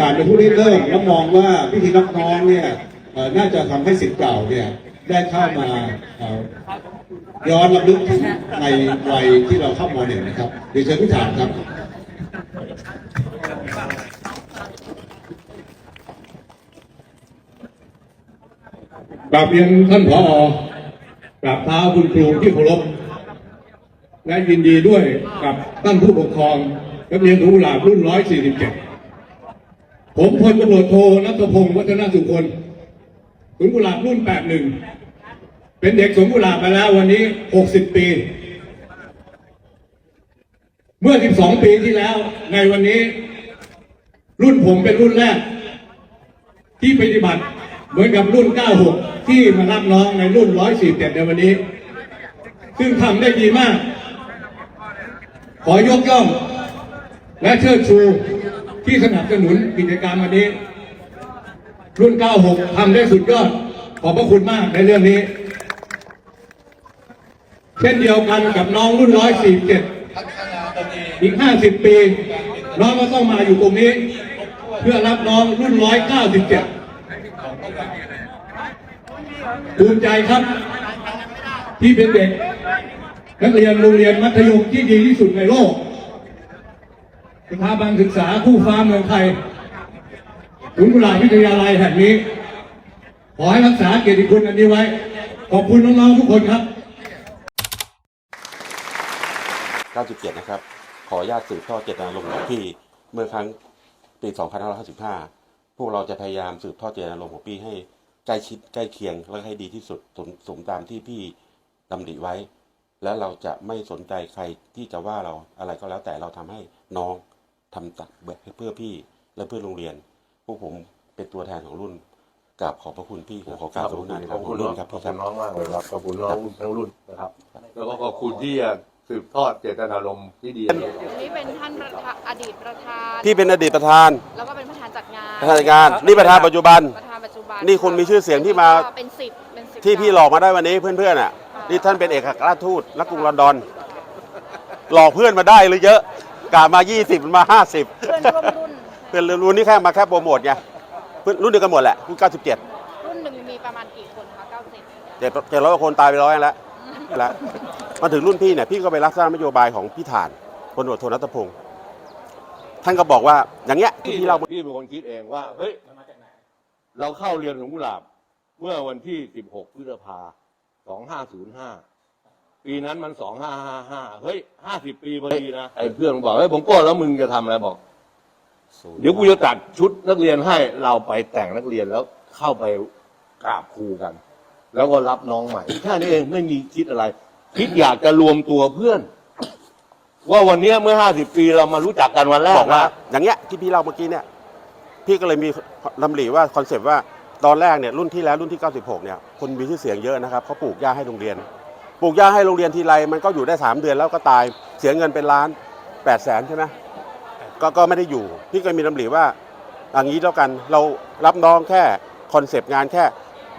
ฐานเป็นผู้ริเริ่มแล้วมองว่าพิธีรับน้องเนี่ยน่าจะทำให้สิทธิ์เก่าเนี่ยได้เข้ามาย้อนระลึกถึงในวัยที่เราเข้ามหนึ่งนะครับเรียนเชิญพิธานครับกราบเรียนท่านผอกราบเท้าคุณครูที่เคารพและยินดีด้วยกับท่านผู้ปกครองนักเรียนทุหลาบรุ่น 147 ผมพลตำรวจโทนัทพงศ์วัฒนสุคนสุนกุหลาบรุ่น 81 เป็นเด็กสวนกุหลาบมาแล้ววันนี้ 60 ปี เมื่อ 12 ปีที่แล้วในวันนี้ รุ่นผมเป็นรุ่นแรก ที่ปฏิบัติเหมือนกับรุ่น 96 ที่มารับน้องในรุ่น 147 ในวันนี้ ซึ่งทำได้ดีมาก ขอยกย่องและเชิดชู ที่สนับสนุนกิจกรรมวันนี้ รุ่น 96 ทำได้สุดยอด ขอบพระคุณมากในเรื่องนี้ เช่นเดียวกันกับน้องรุ่น 147 อีก 50 ปี น้องก็ต้องมาอยู่ตรงนี้ เพื่อรับน้องรุ่น 197 ภูมิใจครับ ที่เป็นเด็ก นักเรียนโรงเรียนมัธยมที่ดีที่สุดในโลก สถาบันศึกษาคู่ฟ้าเมืองไทยศูนย์กุหลาบวิทยาลัยแห่งนี้ ขอให้รักษาเกียรติคุณอันนี้ไว้ ขอบคุณน้องๆทุกคนครับ97นะครับ ขออนุญาตสืบทอดเจตนารมณ์ของพี่เมื่อครั้งปี 2555 พวกเราจะพยายามสืบทอดเจตนารมณ์ของพี่ให้ใกล้ชิดใกล้เคียงและให้ดีที่สุดสมสมตามที่พี่ดำริไว้ และเราจะไม่สนใจใครที่จะว่าเราอะไรก็แล้วแต่เราทำให้น้อง ทำตักเพื่อพี่และเพื่อโรงเรียน พวกผมเป็นตัวแทนของรุ่นกราบขอบพระคุณพี่ขอกราบขอบพระคุณขอบคุณรุ่น้องนครับขอบพี่คคุรับณน้องมากเลยครับขอบคุณน้องทั้งรุ่นนะครับ แล้วก็ขอบคุณที่สืบทอดเจตนารมณ์ที่ดีนี่เป็นท่านประธานอดีตประธานพี่เป็นอดีตประธาน แล้วก็เป็นประธานจัดงานประธานงานนี่ประธานปัจจุบันประธานปัจจุบันนี่คนมีชื่อเสียงที่มาก็เป็นสิบเป็นสิบที่พี่หลอกมาได้วันนี้เพื่อนๆอะนี่ท่านเป็นเอกอัครราชทูตนักกรุงลอนดอนหลอกเพื่อนมาได้เลยเยอะ กามา 20มันมา 50 เพื่อนร่วมรุ่นเพื่อนรุ่นนี้แค่มาแค่โปรโมทไงเพื่อนรุ่นเดียวกันหมดแหละรุ่น97รุ่นหนึ่งมีประมาณกี่คนคะเก้าสิบเจ็ดเจ็ดร้อยกว่าคนตายไปร้อยแล้วแล้วมาถึงรุ่นพี่เนี่ยพี่ก็ไปรับทราบนโยบายของพี่ฐานพลตำรวจโทนัทพงศ์ท่านก็บอกว่าอย่างเงี้ยที่พี่เล่าพี่เป็นคนคิดเองว่าเฮ้ยเราเข้าเรียนหลวงกุหลาบ เมื่อวันที่ 16 พฤษภา 2505 ปีนั้นมัน2555เฮ้ย50ปีพอดีนะไอ้เพื่อนบอกเฮ้ยผมโก้แล้วมึงจะทำอะไรบอก เดี๋ยวกูจะตัดชุดนักเรียนให้เราไปแต่งนักเรียนแล้วเข้าไปกราบครูกัน แล้วก็รับน้องใหม่แค่นี้เองไม่มีคิดอะไร คิดอยากจะรวมตัวเพื่อน ว่าวันเนี้ยเมื่อ50ปีเรามารู้จักกันวันแรกบอกว่า นะ อย่างเงี้ยที่พี่เล่าเมื่อกี้เนี่ย พี่ก็เลยมีลำหลีว่าคอนเซปต์ว่าตอนแรกเนี่ยรุ่นที่แล้วรุ่นที่ 96 เนี่ยคนมีชื่อเสียงเยอะนะครับเขาปลูกหญ้าให้โรงเรียน ปลูกหญ้าให้โรงเรียนทีไรมันก็อยู่ได้ 3 เดือนแล้วก็ตายเสียเงินเป็นล้าน8 0 0แสนใช่ไหมก็ก็ไม่ได้อยู่ พี่ก็มีลำหลีว่าอย่างนี้แล้วกันเรารับน้องแค่คอนเซปต์งานแค่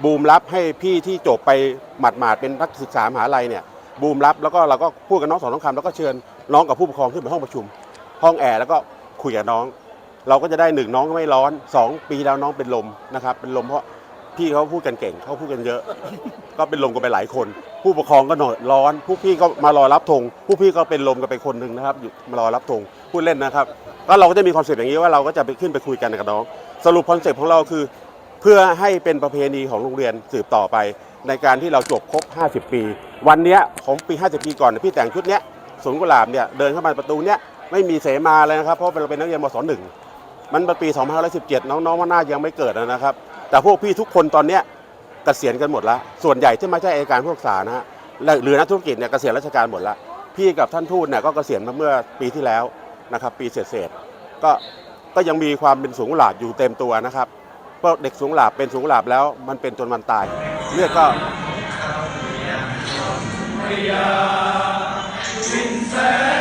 บูมรับให้พี่ที่จบไปหมาดๆเป็นนักศึกษามหาลัยเนี่ยบูมรับแล้วก็เราก็พูดกับน้องสองน้องคำแล้วก็เชิญน้องกับผู้ปกครองขึ้นไปห้องประชุม ห้องแอร์แล้วก็คุยกับน้อง เราก็จะได้หนึ่งน้องไม่ร้อนสองปีแล้วน้องเป็นลมนะครับเป็นลมเพราะ พี่เขาพูดกันเก่งเขาพูดกันเยอะ ก็เป็นลมกันไปหลายคน ผู้ปกครองก็หนอยร้อนผู้พี่ก็มารอรับธงผู้พี่ก็เป็นลมกันไปคนหนึ่งนะครับอยู่มารอรับธงพูดเล่นนะครับก็เราก็จะมีคอนเซ็ปต์อย่างนี้ว่าเราก็จะไปขึ้นไปคุยกันกับน้องสรุปคอนเซ็ปต์ของเราคือ เพื่อให้เป็นประเพณีของโรงเรียนสืบต่อไป ในการที่เราจบครบ 50 ปี วันเนี้ยของปี 50 ปีก่อนเนยพี่แต่งชุดเนี้ยสวนกุหลาบเนี่ยเดินเข้ามาประตูเนี้ยไม่มีเสมาเลยนะครับเพราะเราเป็นนักเรียนมศหนึ่งมันเป็นปี 2517 น้องๆว่าน่ายังไม่เกิดนะครับ แต่พวกพี่ทุกคนตอนเนี้ยเกษียณกันหมดแล้ว ส่วนใหญ่ที่ไม่ใช่อัยการผู้รักษานะฮะและหรือนักธุรกิจเนี่ยเกษียณราชการหมดแล้ว พี่กับท่านทูตเนี่ยก็เกษียณมาเมื่อปีที่แล้วนะครับปีเศษๆก็ก็ยังมีความเป็นสูงกุหลาบอยู่เต็มตัวนะครับเพราะเด็กสูงหลาบเป็นสูงหลาบแล้วมันเป็นจนวันตายเลือดก็ม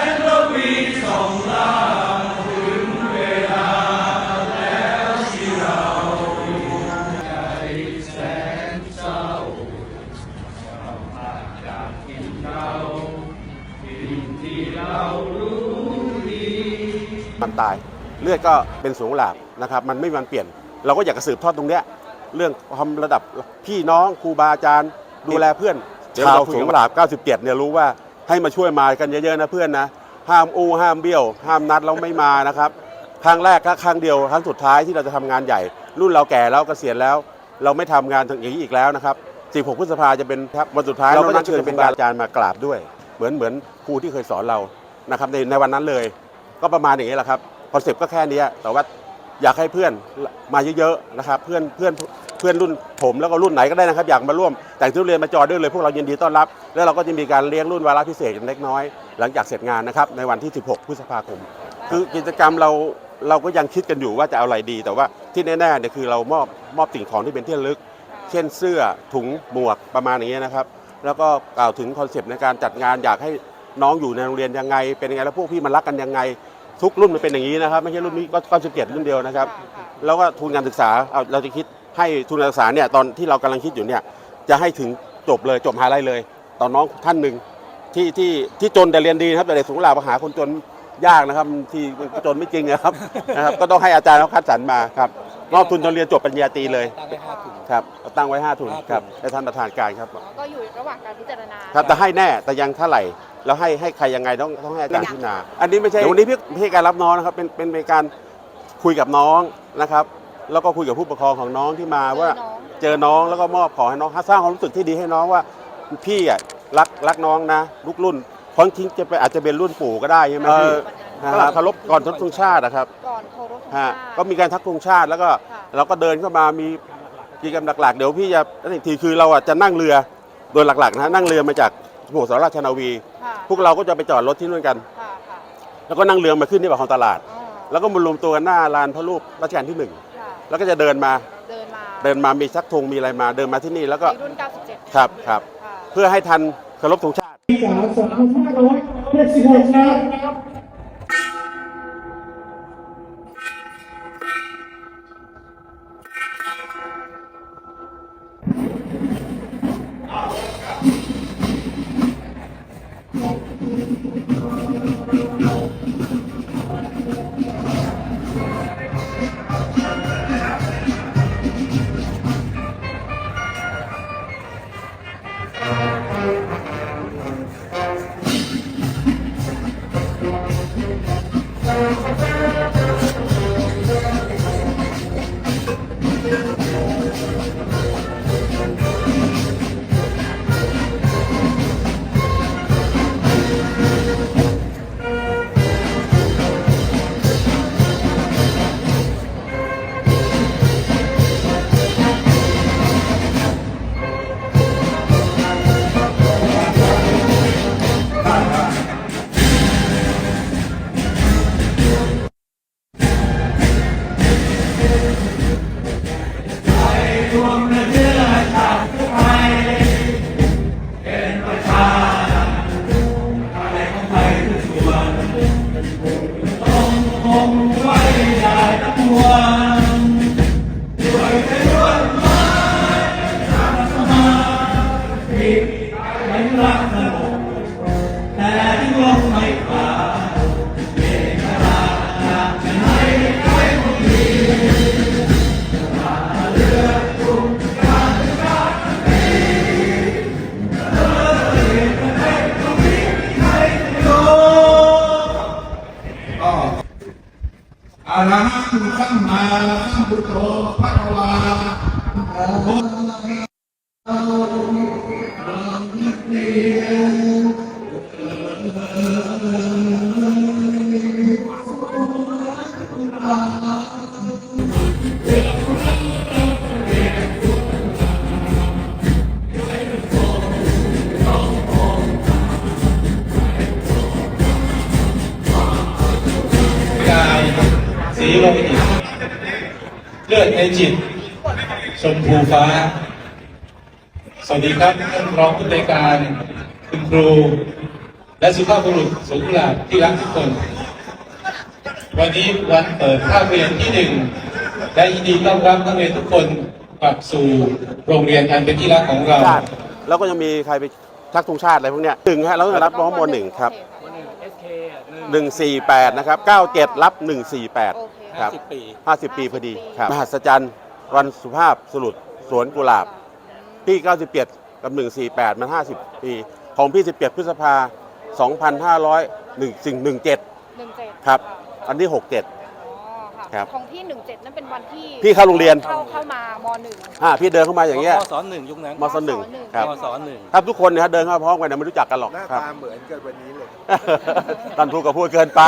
ัน ตาย เลือดก็เป็นสูงหลาบนะครับมันไม่มีวันเปลี่ยน เราก็อยากจะสืบทอดตรงเนี้ยเรื่องความระดับพี่น้องครูบาอาจารย์ดูแลเพื่อนชาวสูงหลาบ 97 เนี่ยรู้ว่าให้มาช่วยมากันเยอะๆนะเพื่อนนะห้ามอู้ห้ามเบี้ยว ห้ามนัดเราไม่มานะครับครั้งแรกก็ครั้งเดียวครั้งสุดท้ายที่เราจะทำงานใหญ่ รุ่นเราแก่แล้วเกษียณแล้ว เราไม่ทำงานอย่างนี้อีกแล้วนะครับ16พฤษภาจะเป็นครับวันสุดท้ายเราก็จะเชิญครูบาอาจารย์มากราบด้วย เหมือนเหมือนครูที่เคยสอนเรานะครับในในวันนั้นเลย ก็ประมาณอย่างนี้แหละครับคอนเซปต์ก็แค่นี้แต่ว่าอยากให้เพื่อนมาเยอะๆนะครับเพื่อนเพื่อนเพื่อนรุ่นผมแล้วก็รุ่นไหนก็ได้นะครับ อยากมาร่วมแต่งชุดเรียนมาจอดด้วยเลยพวกเรายินดีต้อนรับ แล้วเราก็จะมีการเลี้ยงรุ่นวาระพิเศษเล็กน้อย หลังจากเสร็จงานนะครับในวันที่ 16 พฤษภาคม คือกิจกรรมเราเราก็ยังคิดกันอยู่ว่าจะเอาอะไรดี แต่ว่าที่แน่ๆเนี่ยคือเรามอบมอบสิ่งของที่เป็นที่ระลึก เช่นเสื้อถุงหมวกประมาณอย่างเงี้ยนะครับ แล้วก็กล่าวถึงคอนเซปต์ในการจัดงานอยากให้น้องอยู่ในโรงเรียนยังไง เป็นยังไงแล้วพวกพี่มันรักกันยังไง ทุกรุ่นมันเป็นอย่างนี้นะครับ ไม่ใช่รุ่นนี้ก็ก็จะเกียรรุ่นเดียวนะครับ แล้วก็ทุนการศึกษาเอาเราจะคิดให้ทุนการศึกษาเนี่ยตอนที่เรากำลังคิดอยู่เนี่ยจะให้ถึงจบเลยจบมหาลัยเลยตอนน้องท่านหนึ่งที่ที่ที่จนแต่เรียนดีนะครับแต่เด็กสูงหลาภหาคนจนยากนะครับที่จนไม่จริงนะครับนะครับ ก็ต้องให้อาจารย์เขาคัดสรรมาครับมอบทุนจนเรียนจบปริญญาตรีเลยตั้งไว้ห้าถุงครับตั้งไว้5ทุนห้าทุนครับให้ท่านประธานการครับก็อยู่ระหว่างการพิจารณาครับแต่ให้แน่แต่ยังเท่าไหร่ แล้วให้ให้ใครยังไงต้องต้องให้อาจารย์พิจารณาอันนี้ไม่ใช่วันนี้พี่ไม่ใช่การรับน้องนะครับเป็นเป็นเป็นการคุยกับน้องนะครับ แล้วก็คุยกับผู้ปกครองของน้องที่มาว่าเจอน้องแล้วก็มอบของให้น้องสร้างความรู้สึกที่ดีให้น้องว่าพี่อะรักรักน้องนะลูกรุ่นเพราะทิ้งจะไปอาจจะเป็นรุ่นปู่ก็ได้ใช่ไหมพี่นะฮะเคารพก่อนทุกชาตินะครับก่อนเคารพธงฮะชาติก็มีการทักธงชาติแล้วก็ค่ะเราก็เดินเข้ามามีกิจกรรมหลักๆ เดี๋ยวพี่จะนั่นอีกทีคือเราอะจะนั่งเรือโดยหลักๆนะฮะนั่งเรือมาจาก สมุทรสาครราชนาวี ค่ะพวกเราก็จะไปจอดรถที่นู่นกัน ค่ะค่ะแล้วก็นั่งเรือมาขึ้นที่ปากคลองตลาด อ๋อแล้วก็มารวมตัวกันหน้าลานพระรูปรัชกาลที่หนึ่งค่ะแล้วก็จะเดินมาเดินมาเดินมามีชักธงมีอะไรมา เดินมาที่นี่แล้วก็ ในรุ่น 97 ครับครับ ค่ะ เพื่อให้ทันเคารพธงชาติสาวสองพันห้าร้อยเจ็ดสิบหกนะครับ เลือดในจิต ชมพูฟ้า สวัสดีครับท่านรองผู้ในวยการคุณครู และสุภาพบุรุษสุขุลาภที่รักทุกคน วันนี้วันเปิดภาคเรียนที่หนึ่งและยินดีต้อนรับนักเรียนทุกคนกลับสู่โรงเรียนอันเป็นที่รักของเราชาติแล้วก็จะมีใครไปชักธงชาติอะไรพวกเนี้ยหนึ่งฮะเราต้องรับน้องมหนึ่งครับโอเะ SK หนึ่ง148นะครับ97รับ148โอเค ครับ 50 ปี 50 ปีพอดีครับมหัศจรรย์วันสุภาพสรุปสวนกุหลาบพี่ 97 กับ 148 มัน 50 ปี ของพี่ 17 พฤษภา2500 1หนึ่งเจ็ดครับ อันที่67อ๋อ ค่ะครับของพี่หนึ่งเจ็ดนั่นเป็นวันที่พี่เข้าโรงเรียน เข้าเข้ามามหนึ่งอ่าพี่เดินเข้ามาอย่างเงี้ยมศหนึ่งยุคนั้นมศหนึ่งครับมศหนึ่งครับทุกคนเนยครับเดินเข้าพร้อมกันนะไม่รู้จักกันหรอกหน้าครับ ตา เหมือนกันวันนี้เลย ท่านพูดก็พูดเกินไป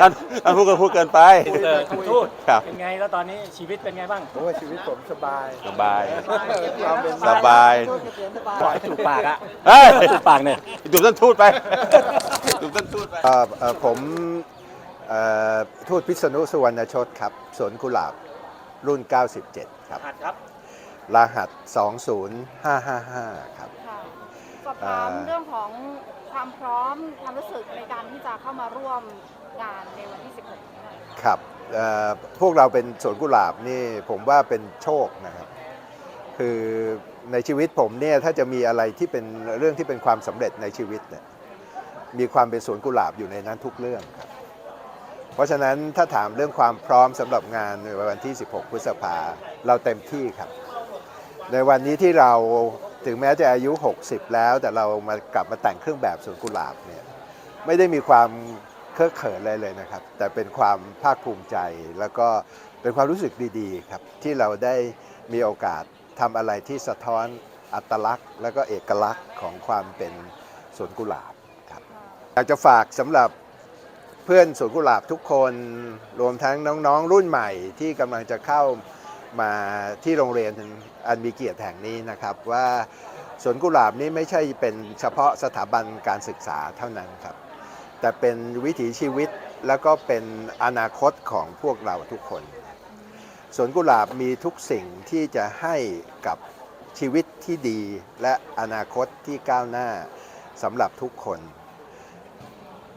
ท่านท่านพูดก็พูดเกินไปเออคุณทูตครับ เป็นไงแล้วตอนนี้ชีวิตเป็นไงบ้าง โอ้ยชีวิตผมสบายสบาย ความเป็นสบายปล่อยจูบปากอะเฮ้ยจูบปากเนี่ยจุดท่านทูดไปจุดท่านทูดไป เอ่อเอ่อผมเอ่อ ทูตพิษณุสุวรรณชดครับสวนกุหลาบรุ่น 97 ครับ หัดครับ รหัส 20555 ครับ ค่ะสอบถามอ่าเรื่องของความพร้อมความรู้สึกในการที่จะเข้ามาร่วมงานในวันที่ 16นี้หน่อยค่ะครับเอ่อพวกเราเป็นสวนกุหลาบนี่ผมว่าเป็นโชคนะครับ คือในชีวิตผมเนี่ยถ้าจะมีอะไรที่เป็นเรื่องที่เป็นความสำเร็จในชีวิตเนี่ยมีความเป็นสวนกุหลาบอยู่ในนั้นทุกเรื่องครับ เพราะฉะนั้นถ้าถามเรื่องความพร้อมสำหรับงานในวันที่ 16 พฤษภาเราเต็มที่ครับ ในวันนี้ที่เราถึงแม้จะอายุ 60 แล้ว แต่เรามากลับมาแต่งเครื่องแบบสวนกุหลาบเนี่ยไม่ได้มีความเคอะเขินอะไรเลยนะครับ แต่เป็นความภาคภูมิใจแล้วก็เป็นความรู้สึกดีๆครับ ที่เราได้มีโอกาสทำอะไรที่สะท้อนอัตลักษณ์ และก็เอกลักษณ์ของความเป็นสวนกุหลาบครับอยากจะฝากสำหรับ เพื่อนสวนกุหลาบทุกคนรวมทั้งน้องๆ รุ่นใหม่ที่กำลังจะเข้ามาที่โรงเรียนอันมีเกียรติแห่งนี้นะครับว่าสวนกุหลาบนี้ไม่ใช่เป็นเฉพาะสถาบันการศึกษาเท่านั้นครับ แต่เป็นวิถีชีวิตแล้วก็เป็นอนาคตของพวกเราทุกคนสวนกุหลาบมีทุกสิ่งที่จะให้กับชีวิตที่ดีและอนาคตที่ก้าวหน้าสำหรับทุกคน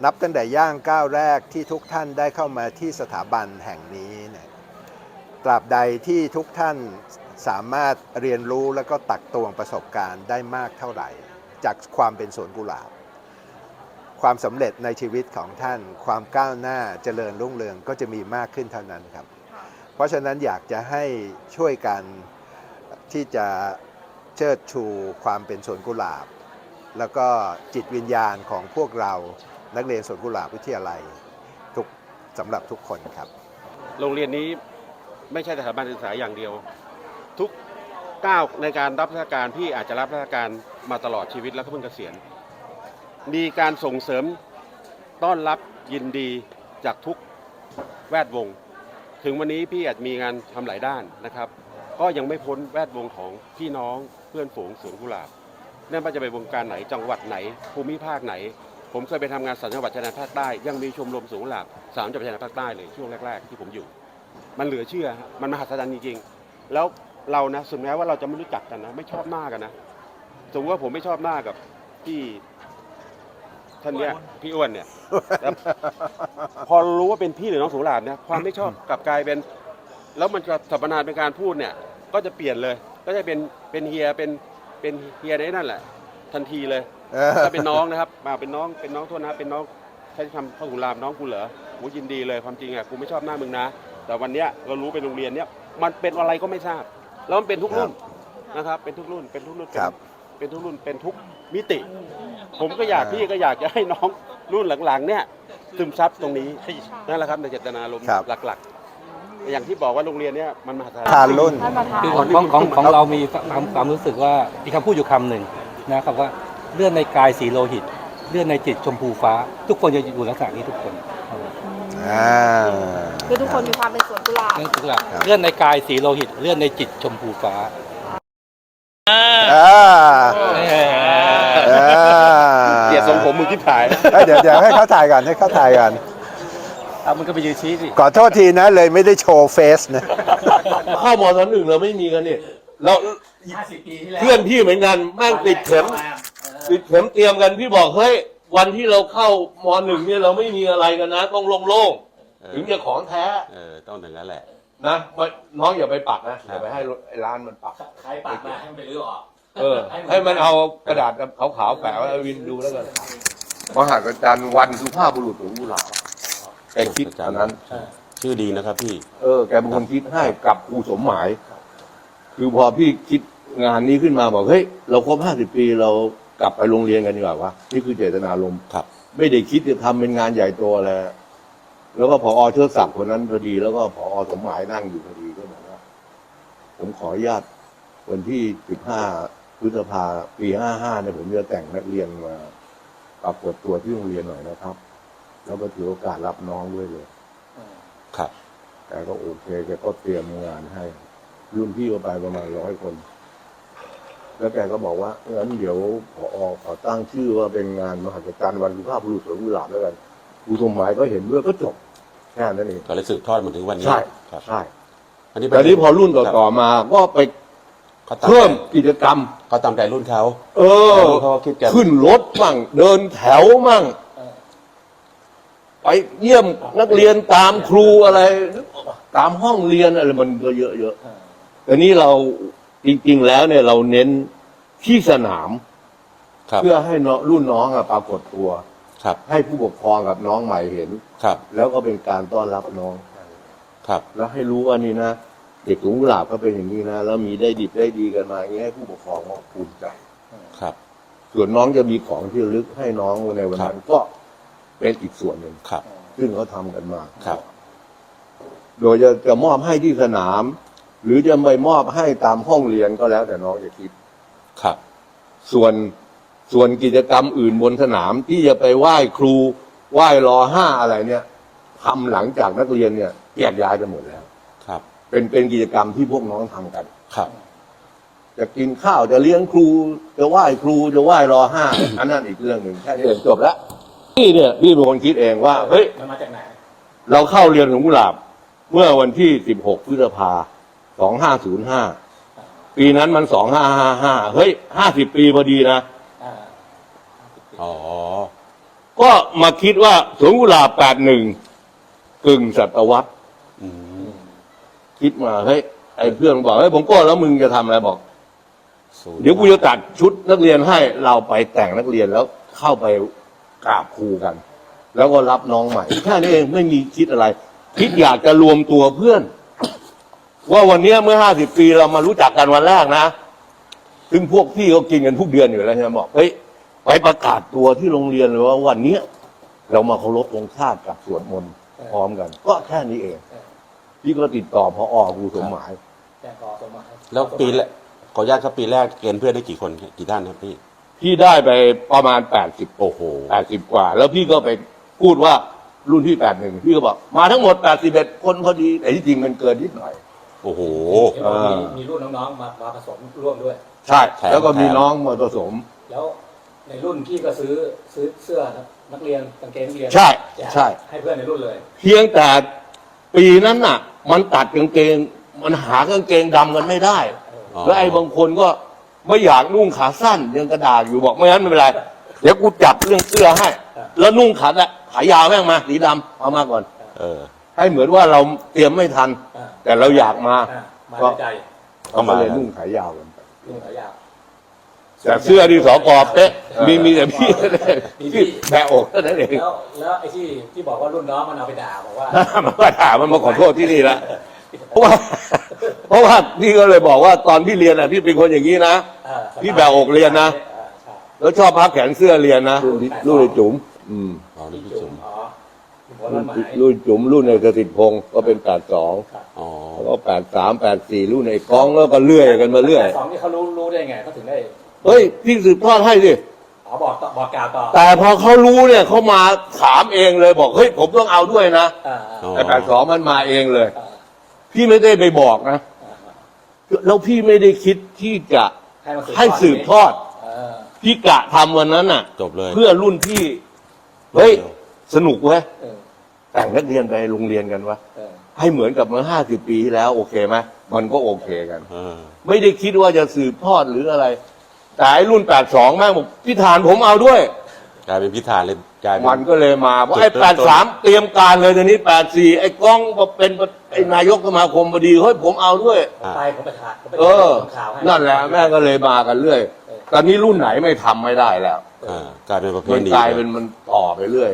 นับตั้งแต่ย่างก้าวแรกที่ทุกท่านได้เข้ามาที่สถาบันแห่งนี้เนี่ยตราบใดที่ทุกท่านสามารถเรียนรู้และก็ตักตวงประสบการณ์ได้มากเท่าไหร่ จากความเป็นสวนกุหลาบ ความสำเร็จในชีวิตของท่าน ความก้าวหน้าเจริญรุ่งเรืองก็จะมีมากขึ้นเท่านั้นครับ เพราะฉะนั้นอยากจะให้ช่วยกันที่จะเชิดชูความเป็นสวนกุหลาบ แล้วก็จิตวิญญาณของพวกเรา นักเรียนสวนกุหลาบวิทยาลัยทุกสำหรับทุกคนครับ โรงเรียนนี้ไม่ใช่สถาบันศึกษาอย่างเดียว ทุกก้าวในการรับราชการพี่อาจจะรับราชการมาตลอดชีวิตแล้วก็เพิ่งเกษียณมีการส่งเสริมต้อนรับยินดีจากทุกแวดวง ถึงวันนี้พี่อาจมีงานทำหลายด้านนะครับ ก็ยังไม่พ้นแวดวงของพี่น้องเพื่อนฝูงสวนกุหลาบไม่ว่าจะไปวงการไหนจังหวัดไหนภูมิภาคไหน ผมเคยไปทำงานสัญจังหวัดชายแดนภาคใต้ยังมีชมรมสวนกุหลาบสามจังหวัดชายแดนภาคใต้เลยช่วงแรก ๆ ที่ผมอยู่ มันเหลือเชื่อฮะมันมหัศจรรย์จริงๆ แล้วเรานะถึงแม้ว่าเราจะไม่รู้จักกันนะ ไม่ชอบหน้ากันนะสมมติว่าผมไม่ชอบหน้ากับพี่ท่านเนี้ยพี่อ้วนเนี่ยแล้วพอรู้ว่าเป็นพี่หรือน้องสุราษฎร์เนี่ยความไม่ชอบกลับกลายเป็น แล้วมันจะสัมปนานเป็นการพูดเนี่ย ก็จะเปลี่ยนเลย ก็จะเป็นเป็นเฮียเป็นเป็นเฮียในนั่นแหละ ทันทีเลย ถ้าเป็นน้องนะครับมาเป็นน้องเป็นน้องโทษนะเป็นน้องใช้คำเข้าถุรามน้องกูเหรอกูยินดีเลยความจริงอะกูไม่ชอบหน้ามึงนะ แต่วันเนี้ยเรารู้เป็นโรงเรียนเนี้ยมันเป็นอะไรก็ไม่ทราบ แล้วมันเป็นทุกรุ่นนะครับเป็นทุกรุ่นเป็นทุกรุ่นเป็นครับ เป็นทุกรุ่นเป็นทุกมิติ ผมก็อยากพี่ก็อยากจะให้น้องรุ่นหลังๆเนี่ยซึมซับตรงนี้นั่นแหละครับในเจตนารมณ์ครับ หลักๆ อย่างที่บอกว่าโรงเรียนเนี้ยมันมหาศาล ทานรุ่น ท่านประธาน คือของของของของเรามีความความรู้สึกว่ามีคำพูดอยู่คำหนึ่งนะครับว่า เลื่อนในกายสีโลหิต เลื่อนในจิตชมพูฟ้า ทุกคนจะอยู่ลักษณะนี้ทุกคนอ่าคือทุกคนมีความเป็นสวนกุหลาบเลื่อนทุกอย่างครับเลื่อนในกายสีโลหิต เลื่อนในจิตชมพูฟ้าอ่าเอ่ออ่าเกลียดทรงผมมึงที่ถ่ายเอ้ยเดี๋ยวเดี๋ยวให้เขาถ่ายกันให้เขาถ่ายกันเอามันก็ไปยืนชี้สิขอโทษทีนะเลยไม่ได้โชว์เฟซนะเข้ามศหนึ่งเราไม่มีกันนี่เรา50ปีที่แล้วเพื่อนพี่เหมือนกันแม่งติดเข็ม ติดเข็มเตรียมกันพี่บอกเฮ้ยวันที่เราเข้ามหนึ่งเนี่ยเราไม่มีอะไรกันนะ ต้องโล่งๆถึงจะของแท้เออต้องถึงนั้นแหละนะไม่น้องอย่าไปปักนะอย่าไปให้ไอ้ร้านมันปักใครปากมาให้มันไปรื้อออกเออ ให้มันเอากระดาษขาวๆแปะไว้ให้วินดูแล้วกันมหาจารย์วันสุภาพบุรุษหลวงกุหลาบแกคิดอันนั้น ชื่อดีนะครับพี่ เออ แกเป็นคนคิดให้กับครูสมหมาย คือพอพี่คิดงานนี้ขึ้นมาบอกเฮ้ยเราครบห้าสิบปีเรา กลับไปโรงเรียนกันดีกว่าวะนี่คือเจตนารมณ์ครับ ไม่ได้คิดจะทำเป็นงานใหญ่โตอะไรแล้วก็พอเชิดศักดิ์คนนั้นพอดี แล้วก็พอสมหมายนั่งอยู่พอดีก็บอกว่าผมขออนุญาตวันที่สิบห้าพฤษภาปีห้าห้าเนี่ยผมจะแต่งนักเรียนมาปรากฏตัวที่โรงเรียนหน่อยนะครับ แล้วก็ถือโอกาสรับน้องด้วยเลย ครับแกก็โอเคแกก็เตรียมงานให้รุ่นพี่ก็ไปประมาณร้อยคน แล้วแกก็บอกว่างั้นเดี๋ยวพอขอตั้งชื่อว่าเป็นงานมหัศจรรย์วันสุภาพบุรุษสวนกุหลาบแล้วกันครูสมหมายก็เห็นด้วยก็จบแค่นั้นเองก็เลยสืบทอดมาถึงวันนี้ใช่ครับใช่อันนี้แต่นี้พอรุ่นต่อๆมาก็ไปเขาตามเพิ่มกิจกรรมเขาตามใจรุ่นเขาเออเขาก็คิดกันขึ้นรถมั่งเดินแถวมั่งไปเยี่ยมนักเรียนตามครูอะไร ตามห้องเรียนอะไรมันก็เยอะๆแต่นี้เรา จริง ๆ แล้วเนี่ยเราเน้นที่สนาม ครับ เพื่อให้น้องรุ่นน้องอะปรากฏตัว ครับ ให้ผู้ปกครองกับน้องใหม่เห็น ครับ แล้วก็เป็นการต้อนรับน้อง ครับ แล้วให้รู้ว่านี่นะเด็กหลงกุหลาบก็เป็นอย่างนี้นะแล้วมีได้ดิบได้ดีกันมาอย่างนี้ให้ผู้ปกครองก็ภูมิใจ ครับ ส่วนน้องจะมีของที่ระลึกให้น้องในวันนั้นก็เป็นอีกส่วนหนึ่งครับ ซึ่งเขาทำกันมา ครับ โดยจะจะมอบให้ที่สนาม หรือจะไปมอบให้ตามห้องเรียนก็แล้วแต่น้องจะคิด ครับ ส่วนส่วนกิจกรรมอื่นบนสนามที่จะไปไหว้ครูไหว้รอห้าอะไรเนี่ยทำหลังจากนักเรียนเนี่ยแยกย้ายกันหมดแล้ว ครับ เป็นเป็นกิจกรรมที่พวกน้องทำกัน ครับ จะกินข้าวจะเลี้ยงครู จะไหว้ครูจะไหว้รอห้าอันนั้นอีกเรื่องหนึ่งแค่นี้เองจบแล้วพี่เนี่ยพี่เป็นคนคิดเองว่าเฮ้ยมันมาจากไหน เราเข้าเรียนของกุหลาบ เมื่อวันที่16พฤษภา 2505ปีนั้นมัน2555เฮ้ย50ปีพอดีนะอ๋อ ก็มาคิดว่าสวนกุหลาบ81กึ่งศตวรรษอืมคิดมาเฮ้ยไอ้เพื่อนบอกเฮ้ยผมก็แล้วมึงจะทำอะไรบอกศูนย์เดี๋ยวกูจะตัดชุดนักเรียนให้เราไปแต่งนักเรียนแล้วเข้าไปกราบครูกัน แล้วก็รับน้องใหม่ แค่นี้เองไม่มีคิดอะไร คิดอยากจะรวมตัวเพื่อน ว่าวันเนี้ยเมื่อห้าสิบปีเรามารู้จักกันวันแรกนะ ซึ่งพวกพี่เขากินกันทุกเดือนอยู่แล้วใช่ไหมบอกเฮ้ยไปประกาศตัวที่โรงเรียนเลยว่าวันเนี้ยเรามาเคารพธงชาติกับสวดมนต์พร้อมกัน ก็แค่นี้เองพี่ก็ติดต่อพออครูสมหมายแล้วปีแรกขออนุญาตครับปีแรกเกณฑ์เพื่อนได้กี่คนกี่ท่านครับพี่พี่ได้ไปประมาณแปดสิบโอ้โหแปดสิบกว่า แล้วพี่ก็ไปพูดว่ารุ่นที่แปดหนึ่งพี่ก็บอกมาทั้งหมดแปดสิบเอ็ดคนพอดีแต่ที่จริงมันเกินนิดหน่อย โอ้โห เห็นบอกมี มีรุ่นน้องๆมามาผสมร่วมด้วย ใช่ แถมแล้วก็มีแถม น้องมาผสม แล้วในรุ่นพี่ก็ซื้อซื้อเสื้อนักเรียนกางเกงนักเรียนใช่แจกใช่ ให้เพื่อนในรุ่นเลย เพียงแต่ปีนั้นน่ะ มันตัดกางเกง มันหากางเกงดำกันไม่ได้ อ๋อ แล้วไอ้บางคนก็ไม่อยากนุ่งขาสั้นยังกระดาษอยู่บอกไม่งั้นไม่เป็นไร เดี๋ยวกูจับเรื่องเสื้อให้ แล้วนุ่งขาอะขายาวแม่งมาสีดำเอามาก่อน เออ ให้เหมือนว่าเราเตรียมไม่ทัน อ่า แต่เราอยากมา อะมาก็ในใจก็มาเลยนุ่งขายาวกันไปรุ่นขายาว แต่เสื้อที่สอกอเป๊ะมีมีแต่พี่มีพี่ ที่แบะอกเท่านั้นเองแล้วแล้วไอ้ที่ที่บอกว่ารุ่นน้องมันเอาไปด่าบอกว่า มันก็ถามมันมาขอโทษที่นี่ละ เพราะว่า เพราะว่าพี่ก็เลยบอกว่าตอนพี่เรียนอะพี่เป็นคนอย่างนี้นะ เออพี่แบกอกเรียนนะเออใช่แล้วชอบพับแขนเสื้อเรียนนะรุ่นไอ้จุ๋มอืม อ๋อนี่พี่จุ๋ม อ๋อ ผลหมายรุ่นจุ๋มรุ่นไอ้กสิทธิ์พงศ์ก็เป็นแปดสองอ๋อแล้วก็แปดสามแปดสี่รุ่นไอ้ก้องแล้วก็เลื่อยกันมาเรื่อยแต่สองนี่เขารู้รู้ได้ไงเขาถึงได้เฮ้ยพี่สืบทอดให้สิอ๋อบอกต่อบอกกล่าวต่อแต่พอเขารู้เนี่ยเขามาถามเองเลยบอกเฮ้ยผมต้องเอาด้วยนะอ่าอ๋อ แต่แปดสองมันมาเองเลย อ่าพี่ไม่ได้ไปบอกนะอ่าแล้วพี่ไม่ได้คิดที่จะให้มาให้สืบทอด เออพี่กะทำวันนั้นน่ะ จบเลย เพื่อรุ่นพี่ เฮ้ย สนุกเว้ย เออ แต่งนักเรียนไปโรงเรียนกันวะเออให้เหมือนกับเมื่อห้าสิบปีที่แล้ว โอเคไหมมันก็โอเคกันเออไม่ได้คิดว่าจะสืบทอดหรืออะไร แต่ไอ้รุ่นแปดสองแม่งบอกพี่ฐานผมเอาด้วยกลายเป็นพิธานเลยกลายเป็น มันก็เลยมาเพราะไอ้จุดแปเริ่ดมต้นสามเตรียมการเลยตอนนี้แปดสี่ไอ้กล้องมาเป็นไอ้นายกสมาคมพอดีเฮ้ยผมเอาด้วยอะไปผมไปถ่ายผมไปเออทำข่าวให้นั่นแหละแม่งก็เลยมากันเรื่อยเออตอนนี้รุ่นไหนไม่ทำไม่ได้แล้วอ่ากลายเป็นประเพมันณีกลายเป็นมันต่อไปเรื่อย